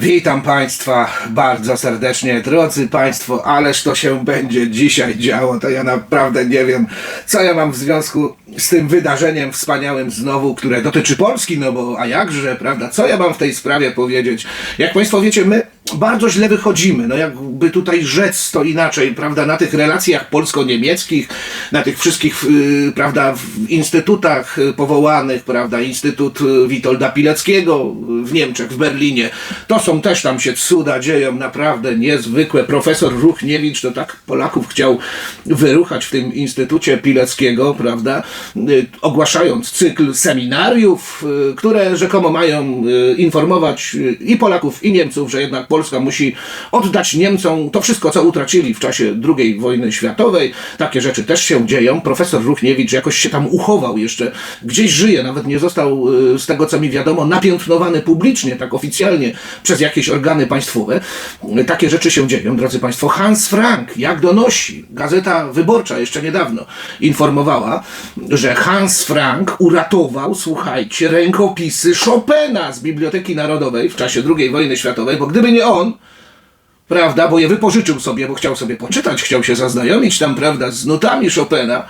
Witam Państwa bardzo serdecznie, drodzy Państwo, ależ to się będzie dzisiaj działo, to ja naprawdę nie wiem, co ja mam w związku z tym wydarzeniem wspaniałym znowu, które dotyczy Polski, no bo a jakże, prawda, co ja mam w tej sprawie powiedzieć? Jak Państwo wiecie, my bardzo źle wychodzimy, no jakby tutaj rzec to inaczej, prawda, na tych relacjach polsko-niemieckich, na tych wszystkich, yy, prawda, w instytutach y, powołanych, prawda, Instytut y, Witolda Pileckiego w Niemczech, w Berlinie, to są też tam się cuda dzieją, naprawdę niezwykłe. Profesor Ruchniewicz to tak Polaków chciał wyruchać w tym Instytucie Pileckiego, prawda, y, ogłaszając cykl seminariów, y, które rzekomo mają y, informować y, i Polaków, i Niemców, że jednak Polska musi oddać Niemcom to wszystko, co utracili w czasie II wojny światowej. Takie rzeczy też się dzieją. Profesor Ruchniewicz jakoś się tam uchował jeszcze, gdzieś żyje, nawet nie został, y, z tego co mi wiadomo, napiętnowany publicznie, tak oficjalnie przez jakieś organy państwowe. Takie rzeczy się dzieją, drodzy Państwo. Hans Frank, jak donosi Gazeta Wyborcza jeszcze niedawno, informowała, że Hans Frank uratował, słuchajcie, rękopisy Chopina z Biblioteki Narodowej w czasie II wojny światowej, bo gdyby nie on, prawda, bo je wypożyczył sobie, bo chciał sobie poczytać, chciał się zaznajomić tam, prawda, z nutami Chopina.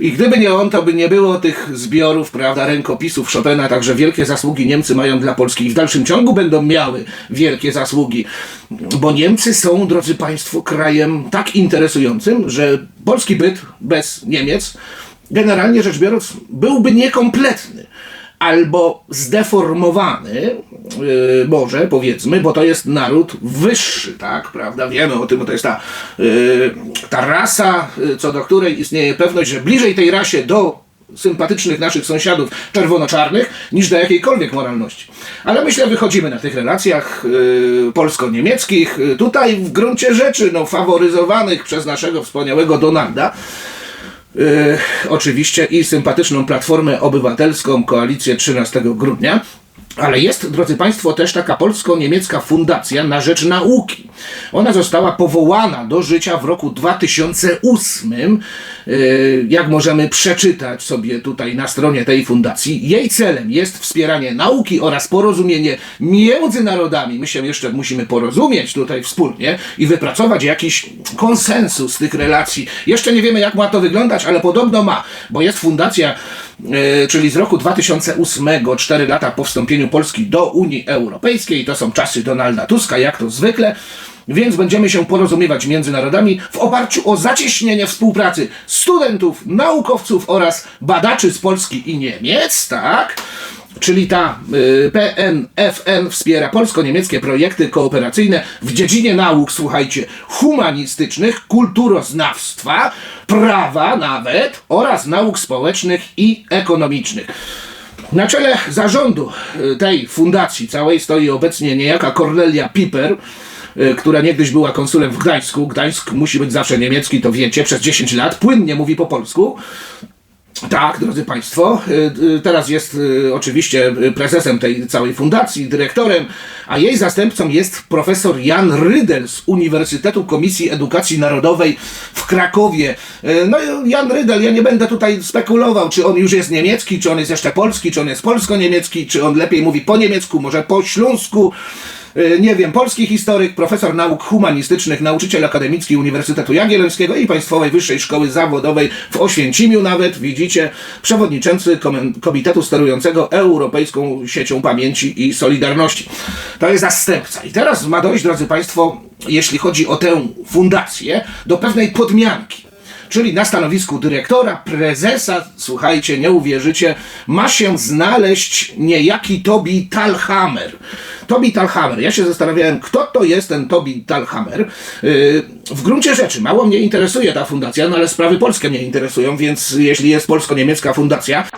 I gdyby nie on, to by nie było tych zbiorów, prawda, rękopisów Chopina, także wielkie zasługi Niemcy mają dla Polski i w dalszym ciągu będą miały wielkie zasługi, bo Niemcy są, drodzy Państwo, krajem tak interesującym, że polski byt bez Niemiec, generalnie rzecz biorąc, byłby niekompletny albo zdeformowany, yy, może powiedzmy, bo to jest naród wyższy, tak, prawda? Wiemy o tym, bo to jest ta, yy, ta rasa, yy, co do której istnieje pewność, że bliżej tej rasie do sympatycznych naszych sąsiadów czerwono-czarnych niż do jakiejkolwiek moralności. Ale myślę, wychodzimy na tych relacjach yy, polsko-niemieckich, yy, tutaj w gruncie rzeczy no, faworyzowanych przez naszego wspaniałego Donalda, Yy, oczywiście i sympatyczną Platformę Obywatelską, koalicję 13 grudnia. Ale jest, drodzy Państwo, też taka polsko-niemiecka fundacja na rzecz nauki. Ona została powołana do życia w roku 2008. Yy, Jak możemy przeczytać sobie tutaj na stronie tej fundacji, jej celem jest wspieranie nauki oraz porozumienie między narodami. My się jeszcze musimy porozumieć tutaj wspólnie i wypracować jakiś konsensus tych relacji. Jeszcze nie wiemy, jak ma to wyglądać, ale podobno ma, bo jest fundacja, e, czyli z roku 2008, 4 lata po wstąpieniu Polski do Unii Europejskiej. To są czasy Donalda Tuska, jak to zwykle. Więc będziemy się porozumiewać między narodami w oparciu o zacieśnienie współpracy studentów, naukowców oraz badaczy z Polski i Niemiec, tak? Czyli ta y, PNFN wspiera polsko-niemieckie projekty kooperacyjne w dziedzinie nauk, słuchajcie, humanistycznych, kulturoznawstwa, prawa nawet oraz nauk społecznych i ekonomicznych. Na czele zarządu y, tej fundacji całej stoi obecnie niejaka Cornelia Piper, która niegdyś była konsulem w Gdańsku. Gdańsk musi być zawsze niemiecki, to wiecie, przez 10 lat. Płynnie mówi po polsku. Tak, drodzy Państwo, y, y, teraz jest y, oczywiście y, prezesem tej całej fundacji, dyrektorem, a jej zastępcą jest profesor Jan Rydel z Uniwersytetu Komisji Edukacji Narodowej w Krakowie. Y, No Jan Rydel, ja nie będę tutaj spekulował, czy on już jest niemiecki, czy on jest jeszcze polski, czy on jest polsko-niemiecki, czy on lepiej mówi po niemiecku, może po śląsku. Y, nie wiem, polski historyk, profesor nauk humanistycznych, nauczyciel akademicki Uniwersytetu Jagiellońskiego i Państwowej Wyższej Szkoły Zawodowej w Oświęcimiu nawet, widzicie, przewodniczący Komitetu Sterującego Europejską Siecią Pamięci i Solidarności. To jest zastępca. I teraz ma dojść, drodzy Państwo, jeśli chodzi o tę fundację, do pewnej podmianki. Czyli na stanowisku dyrektora, prezesa, słuchajcie, nie uwierzycie, ma się znaleźć niejaki Tobi Talhammer. Tobi Talhammer. Ja się zastanawiałem, kto to jest ten Tobi Talhammer. Yy, w gruncie rzeczy mało mnie interesuje ta fundacja, no ale sprawy polskie mnie interesują, więc jeśli jest polsko-niemiecka fundacja,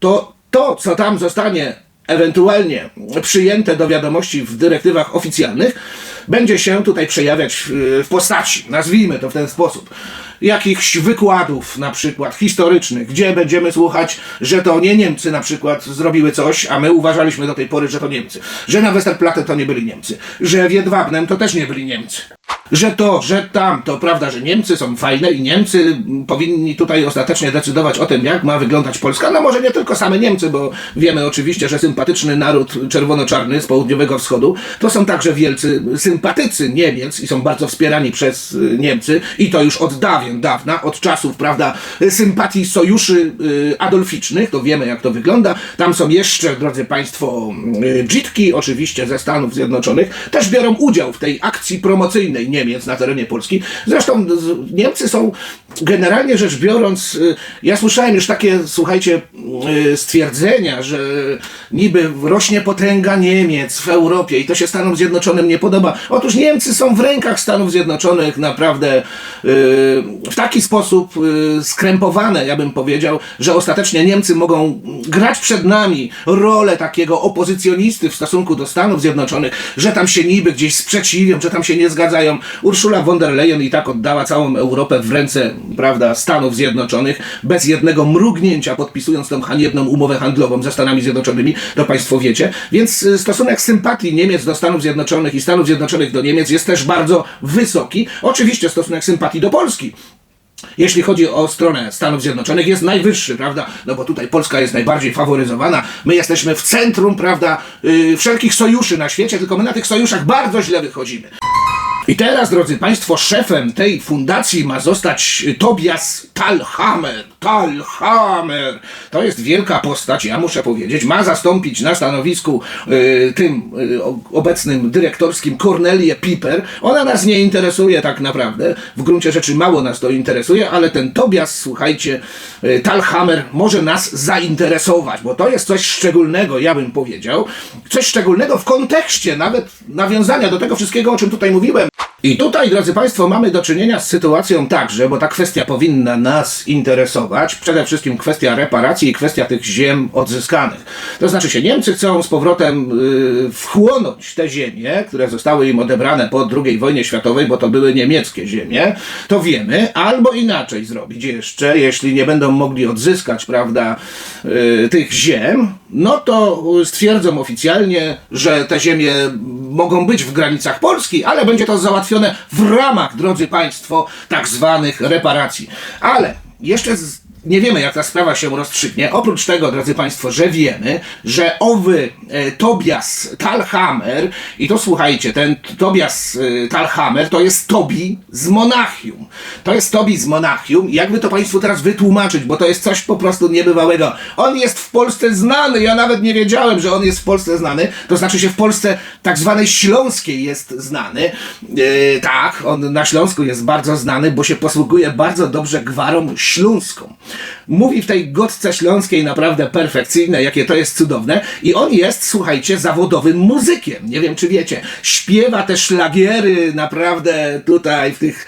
to to, co tam zostanie ewentualnie przyjęte do wiadomości w dyrektywach oficjalnych, będzie się tutaj przejawiać w, postaci, nazwijmy to w ten sposób, jakichś wykładów na przykład historycznych, gdzie będziemy słuchać, że to nie Niemcy na przykład zrobiły coś, a my uważaliśmy do tej pory, że to Niemcy, że na Westerplatte to nie byli Niemcy, że w Jedwabnem to też nie byli Niemcy. Że to, że tamto, prawda, że Niemcy są fajne i Niemcy powinni tutaj ostatecznie decydować o tym, jak ma wyglądać Polska. No może nie tylko same Niemcy, bo wiemy oczywiście, że sympatyczny naród czerwono-czarny z południowego wschodu to są także wielcy sympatycy Niemiec i są bardzo wspierani przez y, Niemcy i to już od dawien dawna, od czasów, prawda, sympatii sojuszy y, adolficznych, to wiemy jak to wygląda. Tam są jeszcze, drodzy Państwo, y, dzitki oczywiście ze Stanów Zjednoczonych, też biorą udział w tej akcji promocyjnej Niemiec na terenie Polski. Zresztą Niemcy są generalnie rzecz biorąc, y, ja słyszałem już takie, słuchajcie, y, stwierdzenia, że niby rośnie potęga Niemiec w Europie i to się Stanom Zjednoczonym nie podoba. Otóż Niemcy są w rękach Stanów Zjednoczonych naprawdę y, w taki sposób skrępowane, ja bym powiedział, że ostatecznie Niemcy mogą grać przed nami rolę takiego opozycjonisty w stosunku do Stanów Zjednoczonych, że tam się niby gdzieś sprzeciwią, że tam się nie zgadzają. Ursula von der Leyen i tak oddała całą Europę w ręce, prawda, Stanów Zjednoczonych, bez jednego mrugnięcia podpisując tą haniebną umowę handlową ze Stanami Zjednoczonymi, to Państwo wiecie. Więc y, stosunek sympatii Niemiec do Stanów Zjednoczonych i Stanów Zjednoczonych do Niemiec jest też bardzo wysoki. Oczywiście stosunek sympatii do Polski jeśli chodzi o stronę Stanów Zjednoczonych, jest najwyższy, prawda? No bo tutaj Polska jest najbardziej faworyzowana. My jesteśmy w centrum, prawda, yy, wszelkich sojuszy na świecie, tylko my na tych sojuszach bardzo źle wychodzimy. I teraz, drodzy Państwo, szefem tej fundacji ma zostać Tobias Talhammer. Talhammer. To jest wielka postać, ja muszę powiedzieć. Ma zastąpić na stanowisku y, tym y, obecnym dyrektorskim Cornelię Piper. Ona nas nie interesuje tak naprawdę. W gruncie rzeczy mało nas to interesuje, ale ten Tobias, słuchajcie, y, Talhammer może nas zainteresować, bo to jest coś szczególnego, ja bym powiedział. Coś szczególnego w kontekście nawet nawiązania do tego wszystkiego, o czym tutaj mówiłem. I tutaj, drodzy Państwo, mamy do czynienia z sytuacją także, bo ta kwestia powinna nas interesować, przede wszystkim kwestia reparacji i kwestia tych ziem odzyskanych. To znaczy się, Niemcy chcą z powrotem y, wchłonąć te ziemie, które zostały im odebrane po II wojnie światowej, bo to były niemieckie ziemie, to wiemy, albo inaczej zrobić jeszcze, jeśli nie będą mogli odzyskać, prawda, y, tych ziem, no to stwierdzą oficjalnie, że te ziemie mogą być w granicach Polski, ale będzie to załatwione w ramach, drodzy Państwo, tak zwanych reparacji. Ale jeszcze z, nie wiemy, jak ta sprawa się rozstrzygnie. Oprócz tego, drodzy Państwo, że wiemy, że owy e, Tobias Talhammer, i to słuchajcie, ten Tobias e, Talhammer to jest Tobi z Monachium. To jest Tobi z Monachium. Jakby to Państwu teraz wytłumaczyć, bo to jest coś po prostu niebywałego. On jest w Polsce znany. Ja nawet nie wiedziałem, że on jest w Polsce znany. To znaczy się w Polsce tak zwanej śląskiej jest znany. E, tak, on na Śląsku jest bardzo znany, bo się posługuje bardzo dobrze gwarą śląską. Mówi w tej gotce śląskiej naprawdę perfekcyjne, jakie to jest cudowne. I on jest, słuchajcie, zawodowym muzykiem. Nie wiem, czy wiecie. Śpiewa te szlagiery naprawdę tutaj w tych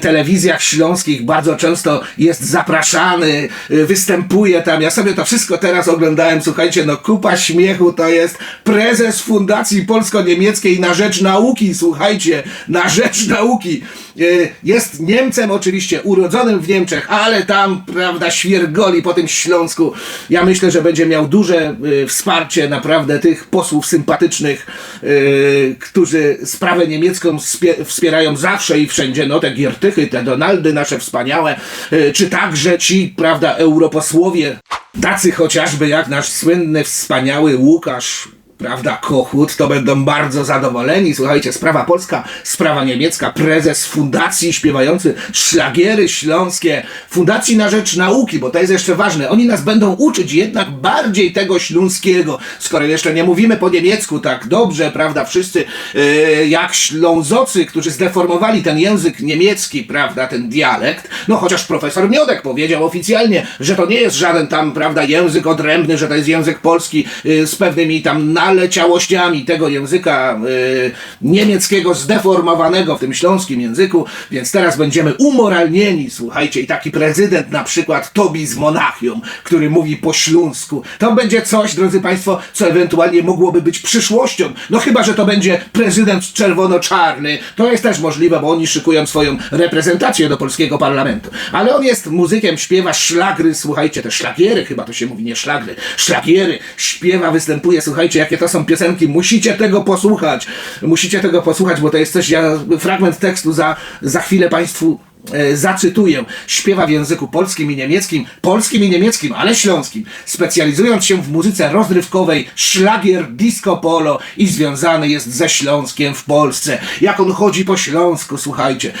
telewizjach śląskich. Bardzo często jest zapraszany, y, występuje tam. Ja sobie to wszystko teraz oglądałem. Słuchajcie, no kupa śmiechu to jest prezes Fundacji Polsko-Niemieckiej na rzecz nauki. Słuchajcie, na rzecz nauki. Y, Jest Niemcem oczywiście, urodzonym w Niemczech, ale tam, prawda, świergoli po tym Śląsku. Ja myślę, że będzie miał duże y, wsparcie naprawdę tych posłów sympatycznych, y, którzy sprawę niemiecką spie- wspierają zawsze i wszędzie. No te Giertychy, te Donaldy nasze wspaniałe, y, czy także ci, prawda, europosłowie, tacy chociażby jak nasz słynny, wspaniały Łukasz prawda, Kochut, to będą bardzo zadowoleni. Słuchajcie, sprawa polska, sprawa niemiecka, prezes fundacji śpiewający szlagiery śląskie, Fundacji na Rzecz Nauki, bo to jest jeszcze ważne. Oni nas będą uczyć jednak bardziej tego śląskiego, skoro jeszcze nie mówimy po niemiecku tak dobrze, prawda, wszyscy yy, jak ślązocy, którzy zdeformowali ten język niemiecki, prawda, ten dialekt, no chociaż profesor Miodek powiedział oficjalnie, że to nie jest żaden tam, prawda, język odrębny, że to jest język polski yy, z pewnymi tam naleciałościami tego języka yy, niemieckiego zdeformowanego w tym śląskim języku, więc teraz będziemy umoralnieni, słuchajcie, i taki prezydent na przykład Tobi z Monachium, który mówi po śląsku, to będzie coś, drodzy Państwo, co ewentualnie mogłoby być przyszłością, no chyba, że to będzie prezydent czerwono-czarny, to jest też możliwe, bo oni szykują swoją reprezentację do polskiego parlamentu, ale on jest muzykiem, śpiewa szlagry, słuchajcie, te szlagiery, chyba to się mówi, nie szlagry, szlagiery, śpiewa, występuje, słuchajcie, jakie to są piosenki, musicie tego posłuchać. Musicie tego posłuchać, bo to jest coś, ja fragment tekstu za, za chwilę Państwu e, zacytuję. Śpiewa w języku polskim i niemieckim, polskim i niemieckim, ale śląskim, specjalizując się w muzyce rozrywkowej, szlagier, disco polo i związany jest ze Śląskiem w Polsce. Jak on chodzi po Śląsku, słuchajcie.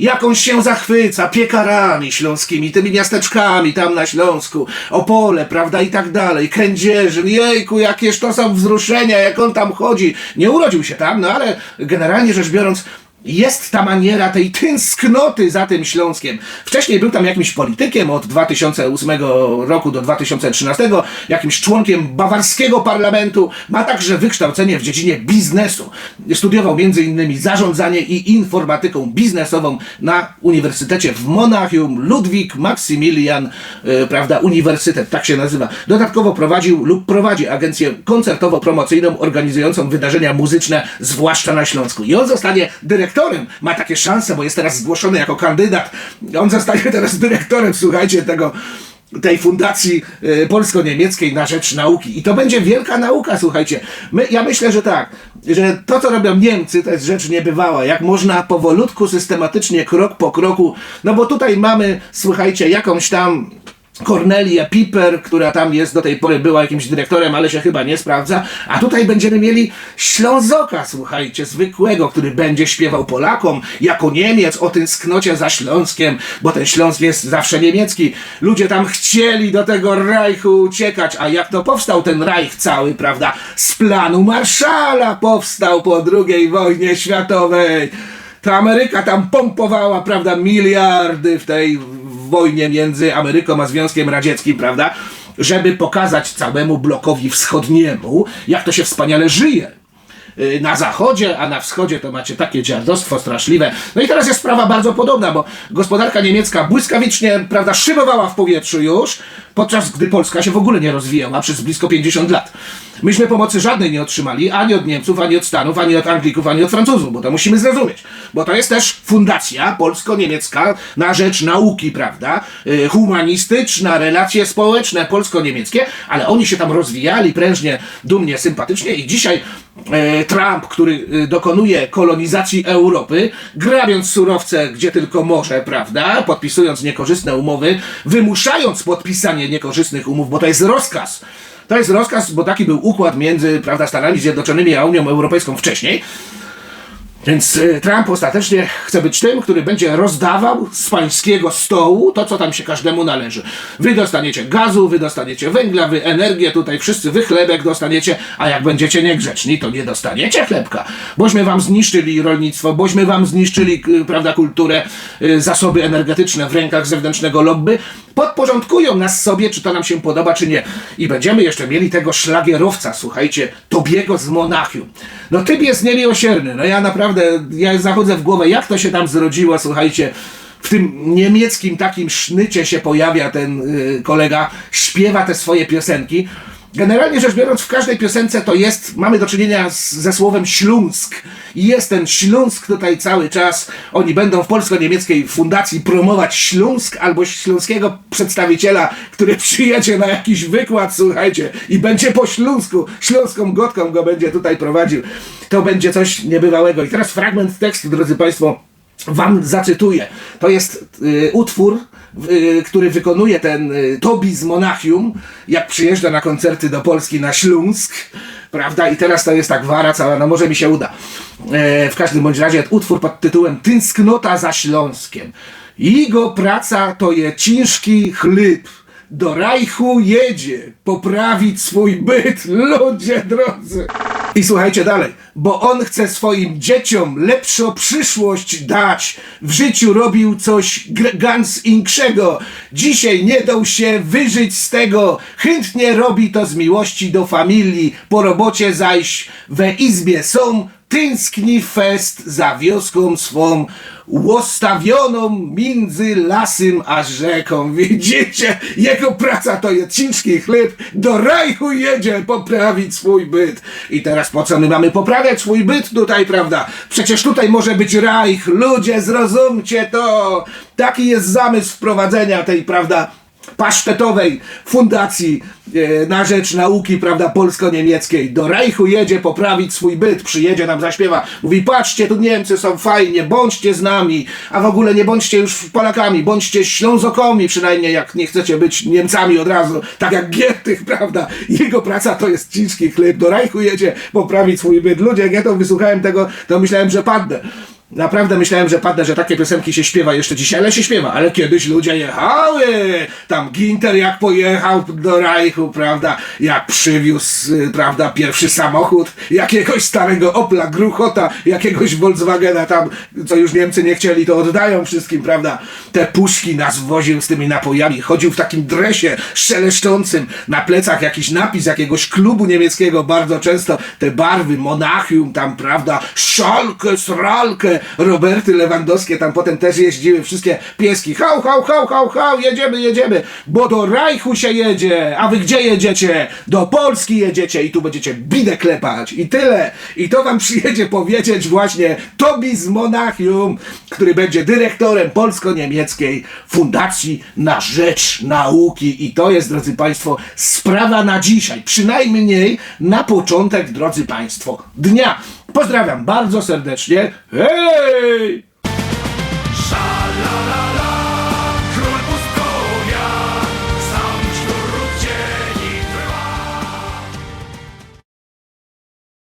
Jak on się zachwyca piekarami śląskimi, tymi miasteczkami tam na Śląsku, Opole, prawda, i tak dalej, Kędzierzyn, jejku, jakież to są wzruszenia, jak on tam chodzi. Nie urodził się tam, no ale generalnie rzecz biorąc, jest ta maniera tej tęsknoty za tym Śląskiem. Wcześniej był tam jakimś politykiem od 2008 roku do 2013, jakimś członkiem bawarskiego parlamentu, ma także wykształcenie w dziedzinie biznesu. Studiował m.in. zarządzanie i informatyką biznesową na Uniwersytecie w Monachium Ludwik Maximilian, e, prawda, Uniwersytet, tak się nazywa. Dodatkowo prowadził lub prowadzi agencję koncertowo-promocyjną organizującą wydarzenia muzyczne, zwłaszcza na Śląsku. I on zostanie dyrektorem dyrektorem. Ma takie szanse, bo jest teraz zgłoszony jako kandydat. On zostaje teraz dyrektorem, słuchajcie, tego tej fundacji y, polsko-niemieckiej na rzecz nauki. I to będzie wielka nauka, słuchajcie. My, ja myślę, że tak, że to, co robią Niemcy, to jest rzecz niebywała. Jak można powolutku, systematycznie, krok po kroku, no bo tutaj mamy, słuchajcie, jakąś tam Cornelia Piper, która tam jest do tej pory była jakimś dyrektorem, ale się chyba nie sprawdza. A tutaj będziemy mieli Ślązoka, słuchajcie, zwykłego, który będzie śpiewał Polakom jako Niemiec o tym sknocie za Śląskiem, bo ten Śląsk jest zawsze niemiecki. Ludzie tam chcieli do tego Reichu uciekać, a jak to powstał ten Reich cały, prawda? Z planu Marszala powstał po II wojnie światowej. Ta Ameryka tam pompowała, prawda, miliardy w tej wojnie między Ameryką a Związkiem Radzieckim, prawda? Żeby pokazać całemu blokowi wschodniemu, jak to się wspaniale żyje na zachodzie, a na wschodzie to macie takie dziadostwo straszliwe. No i teraz jest sprawa bardzo podobna, bo gospodarka niemiecka błyskawicznie, prawda, szybowała w powietrzu już, podczas gdy Polska się w ogóle nie rozwijała przez blisko 50 lat. Myśmy pomocy żadnej nie otrzymali, ani od Niemców, ani od Stanów, ani od Anglików, ani od Francuzów, bo to musimy zrozumieć. Bo to jest też fundacja polsko-niemiecka na rzecz nauki, prawda? Y, humanistyczna, relacje społeczne polsko-niemieckie, ale oni się tam rozwijali prężnie, dumnie, sympatycznie i dzisiaj Trump, który y, dokonuje kolonizacji Europy, grabiąc surowce gdzie tylko może, prawda? Podpisując niekorzystne umowy, wymuszając podpisanie niekorzystnych umów, bo to jest rozkaz to jest rozkaz, bo taki był układ między prawda, Stanami Zjednoczonymi a Unią Europejską wcześniej. Więc y, Trump ostatecznie chce być tym, który będzie rozdawał z pańskiego stołu to, co tam się każdemu należy. Wy dostaniecie gazu, wy dostaniecie węgla, wy energię, tutaj wszyscy wy chlebek dostaniecie, a jak będziecie niegrzeczni, to nie dostaniecie chlebka. Bośmy wam zniszczyli rolnictwo, bośmy wam zniszczyli, y, prawda, kulturę, y, zasoby energetyczne w rękach zewnętrznego lobby. Podporządkują nas sobie, czy to nam się podoba, czy nie. I będziemy jeszcze mieli tego szlagierowca, słuchajcie, Tobiego z Monachium. No typ jest niemiłosierny, no ja naprawdę naprawdę, ja zachodzę w głowę, jak to się tam zrodziło, słuchajcie, w tym niemieckim takim sznycie się pojawia ten y, kolega, śpiewa te swoje piosenki. Generalnie rzecz biorąc, w każdej piosence to jest, mamy do czynienia z, ze słowem Śląsk. I jest ten Śląsk tutaj cały czas. Oni będą w polsko-niemieckiej fundacji promować Śląsk albo śląskiego przedstawiciela, który przyjedzie na jakiś wykład, słuchajcie, i będzie po śląsku, śląską gotką go będzie tutaj prowadził. To będzie coś niebywałego. I teraz fragment tekstu, drodzy Państwo, Wam zacytuję. To jest y, utwór, który wykonuje ten y, Tobi z Monachium, jak przyjeżdża na koncerty do Polski na Śląsk, prawda? I teraz to jest tak wara cała, no może mi się uda. E, w każdym bądź razie utwór pod tytułem Tęsknota za Śląskiem. Jego praca to je ciężki chleb do Rajchu jedzie poprawić swój byt, ludzie drodzy. I słuchajcie dalej, bo on chce swoim dzieciom lepszą przyszłość dać. W życiu robił coś gans inkszego. Dzisiaj nie dał się wyżyć z tego. Chętnie robi to z miłości do familii. Po robocie zaś we izbie są tęskni fest za wioską swą, łostawioną między lasem a rzeką. Widzicie, jego praca to jest ciężki chleb, do rajchu jedzie poprawić swój byt. I teraz po co my mamy poprawiać swój byt tutaj, prawda? Przecież tutaj może być rajch, ludzie, zrozumcie to. Taki jest zamysł wprowadzenia tej, prawda, pasztetowej fundacji e, na rzecz nauki, prawda, polsko-niemieckiej. Do Reichu jedzie poprawić swój byt, przyjedzie nam, zaśpiewa. Mówi, patrzcie, tu Niemcy są fajnie, bądźcie z nami, a w ogóle nie bądźcie już Polakami, bądźcie Ślązokami przynajmniej, jak nie chcecie być Niemcami od razu, tak jak Gietych, prawda. Jego praca to jest ciężki chleb. Do Reichu jedzie poprawić swój byt. Ludzie, jak ja to wysłuchałem tego, to myślałem, że padnę. Naprawdę myślałem, że padnę, że takie piosenki się śpiewa jeszcze dzisiaj, ale się śpiewa. Ale kiedyś ludzie jechały. Tam Ginter jak pojechał do Reichu, prawda? Jak przywiózł, y, prawda, pierwszy samochód, jakiegoś starego Opla Gruchota, jakiegoś Volkswagena tam, co już Niemcy nie chcieli, to oddają wszystkim, prawda? Te puszki nas woził z tymi napojami. Chodził w takim dresie szeleszczącym, na plecach jakiś napis jakiegoś klubu niemieckiego, bardzo często te barwy, Monachium tam, prawda? Szalkę, Sralkę, Roberty Lewandowskie tam potem też jeździły, wszystkie pieski. Hał, hał, hał, hał, hał, jedziemy, jedziemy, bo do Reichu się jedzie, a wy gdzie jedziecie? Do Polski jedziecie i tu będziecie bidę klepać i tyle. I to wam przyjedzie powiedzieć właśnie Tobi z Monachium, który będzie dyrektorem polsko-niemieckiej Fundacji na Rzecz Nauki. I to jest, drodzy Państwo, sprawa na dzisiaj. Przynajmniej na początek, drodzy Państwo, dnia. Pozdrawiam bardzo serdecznie. Hej!